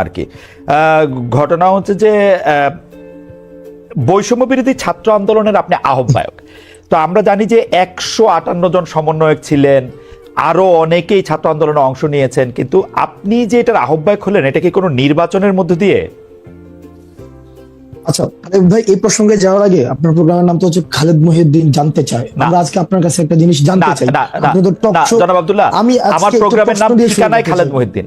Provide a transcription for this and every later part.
আর কি ঘটনা হচ্ছে যে বৈষম্য বিরোধী ছাত্র আন্দোলনের আপনি আহ্বায়ক। তো আমরা জানি যে একশো আটান্ন জন সমন্বয়ক ছিলেন আরও অনেকেই ছাত্র আন্দোলনে অংশ নিয়েছেন কিন্তু আপনি যে এটার আহ্বায়ক হলেন এটা কি কোনো নির্বাচনের মধ্য দিয়ে? আচ্ছা খালেদ ভাই এই প্রসঙ্গে যাওয়ার আগে আপনার প্রোগ্রামের নাম তো হচ্ছে খালেদ মহিউদ্দিন জানতে না। আমরা আজকে আপনার কাছে একটা জিনিস জানতে চাই। আপনি তো টক শো আমি আমার প্রোগ্রামের নাম ঠিকানায় খালেদ চাই। মহিউদ্দিন।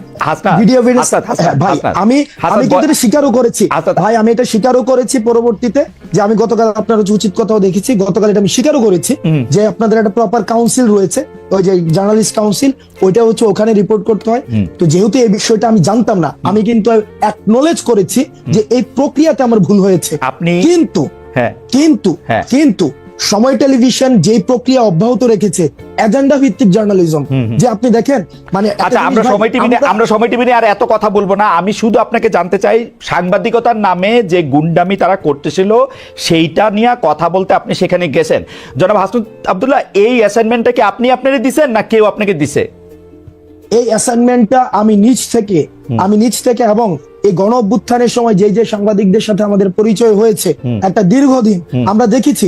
ভিডিও ভাই আমি আমি কিন্তু স্বীকারও করেছি। ভাই আমি এটা স্বীকারও করেছি পরবর্তীতে যে আমি গতকাল আপনার উচিত কথাও দেখেছি। গতকাল এটা আমি স্বীকারও করেছি যে আপনাদের একটা প্রপার কাউন্সিল রয়েছে। ওই যে জার্নালিস্ট কাউন্সিল ওইটা হচ্ছে ওখানে রিপোর্ট করতে হয়। তো যেহেতু এই বিষয়টা আমি জানতাম না আমি কিন্তু অ্যাকনোলেজ করেছি যে এই প্রক্রিয়াতে আমার ভুল হয়েছে। আপনি কিন্তু হ্যাঁ। কিন্তু হ্যাঁ। কিন্তু সময় টেলিভিশন যে প্রক্রিয়া অব্যাহত রেখেছে এজেন্ডা ভিত্তিক জার্নালিজম। যে আপনি দেখেন মানে আচ্ছা আমরা সময় টিভি আমরা সময় টিভি নিয়ে আর এত কথা বলব না। আমি শুধু আপনাকে জানতে চাই সাংবাদিকতার নামে যে গুন্ডামি তারা করতেছিল সেইটা নিয়ে কথা বলতে আপনি সেখানে গেছেন। জনাব হাসনুদ আব্দুল্লাহ এই অ্যাসাইনমেন্টটা কি আপনি আপনারে দিছেন না কেউ আপনাকে দিছে? এই অ্যাসাইনমেন্টটা আমি নিজ থেকে আমি নিজ থেকে এবং এই গণ অভ্যুত্থানের সময় যে যে সাংবাদিকদের সাথে আমাদের পরিচয় হয়েছে একটা দীর্ঘদিন আমরা দেখেছি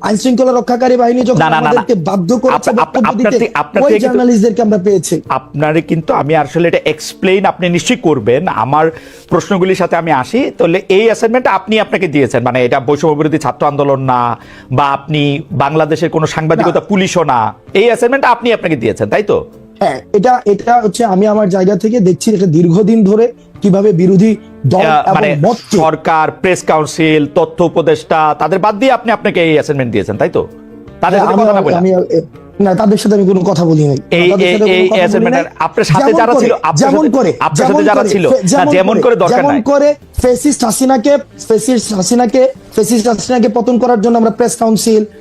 আইন শৃঙ্খলা রক্ষাকারী বাহিনী যখন। আমাদেরকে বাধ্য করেছে আপ- আপ- বক্তব্য দিতে, ওই জার্নালিস্টদেরকে আমরা পেয়েছি। আপনারে কিন্তু আমি আসলে এটা এক্সপ্লেইন আপনি নিশ্চয়ই করবেন। আমার প্রশ্নগুলির সাথে আমি আসি। তাহলে এই অ্যাসাইনমেন্টটা আপনি আপনাকে দিয়েছেন। মানে এটা বৈষম্য বিরোধী ছাত্র আন্দোলন না বা আপনি বাংলাদেশের কোনো সাংবাদিকতা পুলিশও না। এই অ্যাসাইনমেন্টটা আপনি আপনাকে দিয়েছেন তাই তো? হ্যাঁ এটা এটা হচ্ছে আমি আমার জায়গা থেকে দেখছি এটা দীর্ঘদিন ধরে কীভাবে বিরোধী দল মানে সরকার প্রেস কাউন্সিল তথ্য উপদেষ্টা তাদের বাদ দিয়ে আপনি আপনাকে এই অ্যাসাইনমেন্ট দিয়েছেন তাই তো? তাদের সাথে কথা না। বলে না তাদের সাথে আমি কোনো কথা বলি নাই এই অ্যাসাইনমেন্টের আপনার সাথে যারা ছিল যেমন করে আপনার সাথে যারা ছিল যেমন করে দরকার যেমন করে ফেসিস্ট হাসিনাকে ফেসিস্ট হাসিনাকে ফেসিস্ট হাসিনাকে পতন করার জন্য আমরা প্রেস কাউন্সিল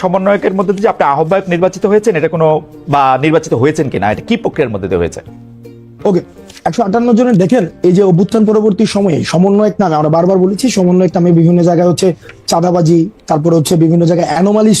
সমন্বয়কের মধ্যে যে আপনি আহ্বায়ক নির্বাচিত হয়েছেন, এটা কোনো বা নির্বাচিত হয়েছেন কিনা, এটা কি প্রক্রিয়ার মধ্যে দিয়ে হয়েছে? ওকে, একশো আটান্ন জনের দেখেন, এই যে অভ্যুত্থান পরবর্তী সময়ে সমন্বয়ক নামে, আমরা বারবার বলেছি সমন্বয়ক নামে বিভিন্ন জায়গায় হচ্ছে চাঁদাবাজি, তারপরে হচ্ছে বিভিন্ন জায়গায় অ্যানোমালিস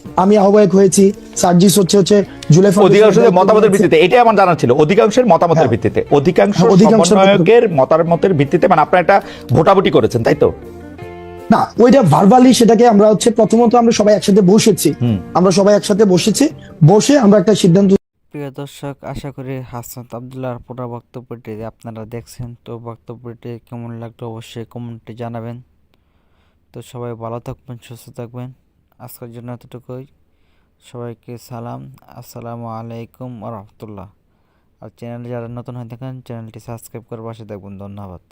আমি আহ্বায়ক হয়েছি সার্জিস হচ্ছে হচ্ছে জুলাই অধিকাংশের মতামতের ভিত্তিতে এটাই আমার জানা ছিল অধিকাংশের মতামতের হ্যাঁ। ভিত্তিতে। অধিকাংশ হ্যাঁ, অধিকাংশের সমন্বয়কের মতামতের ভিত্তিতে মানে আপনারা একটা ভোটাভুটি করেছেন তাই তো? না ওইটা ভার্বালি সেটাকে আমরা হচ্ছে প্রথমত আমরা সবাই একসাথে বসেছি। আমরা সবাই একসাথে বসেছি বসে আমরা একটা সিদ্ধান্ত প্রিয় দর্শক আশা করি হাসনাত আবদুল্লাহর পুরো বক্তব্যটি আপনারা দেখছেন তো বক্তব্যটি কেমন লাগল অবশ্যই কমেন্টে জানাবেন। তো সবাই ভালো থাকবেন সুস্থ থাকবেন। আজকের জন্য এতটুকুই। সবাইকে সালাম। আসসালামু আলাইকুম রহমতুল্লাহ। আর চ্যানেলে যারা নতুন হয়ে থাকেন, চ্যানেলটি সাবস্ক্রাইব করে পাশে দেখবেন ধন্যবাদ।